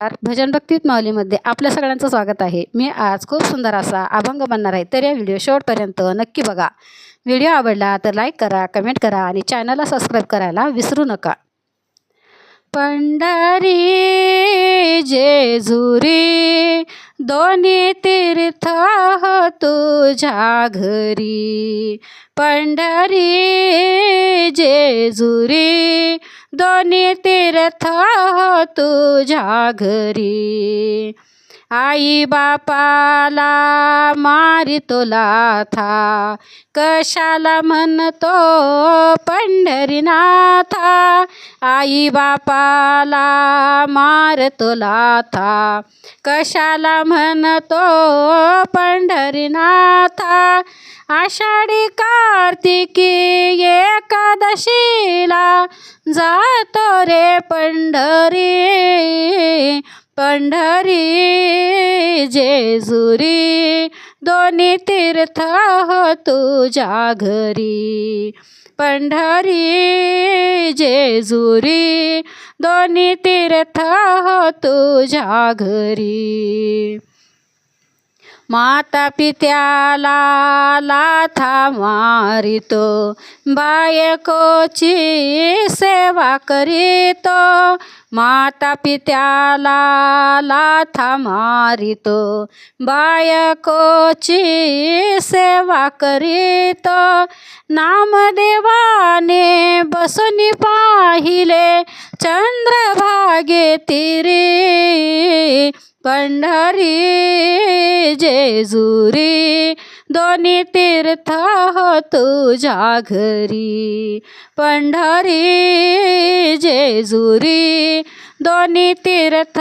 नमस्कार. भजन भक्तीत माऊलीमध्ये आपल्या सगळ्यांचं स्वागत आहे. मी आज खूप सुंदर असा अभंग बनणार आहे. तर या व्हिडिओ शेवटपर्यंत नक्की बघा. व्हिडिओ आवडला तर लाईक करा कमेंट करा आणि चॅनलला सबस्क्राईब करायला विसरू नका. पंढरी जेजुरी दोन्ही तीर्थ तुझ्या घरी. पंढरी जेजुरी दोन्ही तीर्थ तुझ्या घरी आई बापाला मारितो लाथा कशाला म्हणतो पंढरीनाथा? आई बापाला मारतो लाथा कशाला म्हणतो पंढरीनाथा? आषाढी कार्तिकी एकादशीला जातो रे पंढरी पंढरी जेजुरी दोन्ही तीर्थ हो तुझ्या घरी. पंढरी जेजुरी दोन्ही तीर्थ हो तुझ्या घरी. माता पित्याला लाथा मारितो बायकोची सेवा करीतो माता पित्याला लाथा मारितो बायकोची सेवा करीतो. नामदेवाने बसून पाहिले चंद्रभागे तिरी पंढरी जेजुरी दोन्ही तीर्थ तुझ्या घरी पंढरी जेजुरी दोन्ही तीर्थ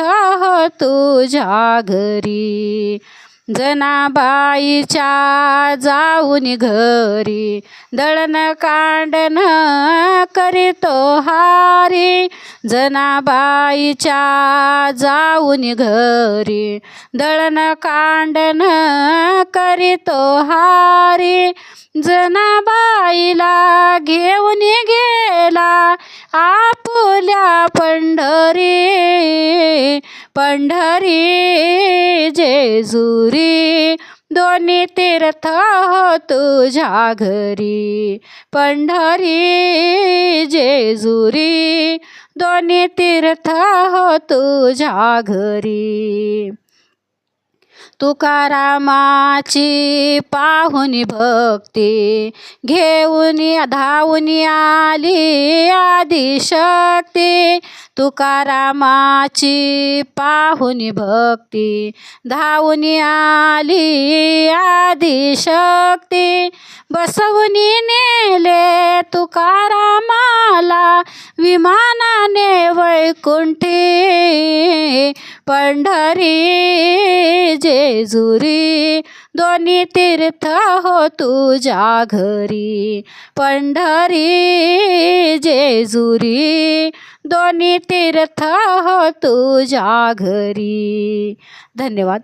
तुझ्या घरी जनाबाईच्या जाऊन घरी दळण कांडण करीतो हारी. जनाबाईच्या जाऊन घरी दळण कांडण करीतो हारी. जनाबाईला घेऊन गेला आपुल्या पंढरी. पंढरी जेजुरी दोन्ही तीर्थ तुझ्या घरी. पंढरी जेजुरी दोन्ही तीर्थ तुझ्या घरी. तुकारामाची पाहुनी भक्ती घेऊन धावून आली आदिशक्ती. तुकारामाची पाहुनी भक्ती धावून आली आदिशक्ती. बसवून नेले तुकारामाला विमानाने वैकुंठी. पंढरी जेजुरी दोन्ही तीर्थ हो तुझ्या घरी. पंढरी जेजुरी दोन्ही तीर्थ हो तुझ्या घरी. धन्यवाद.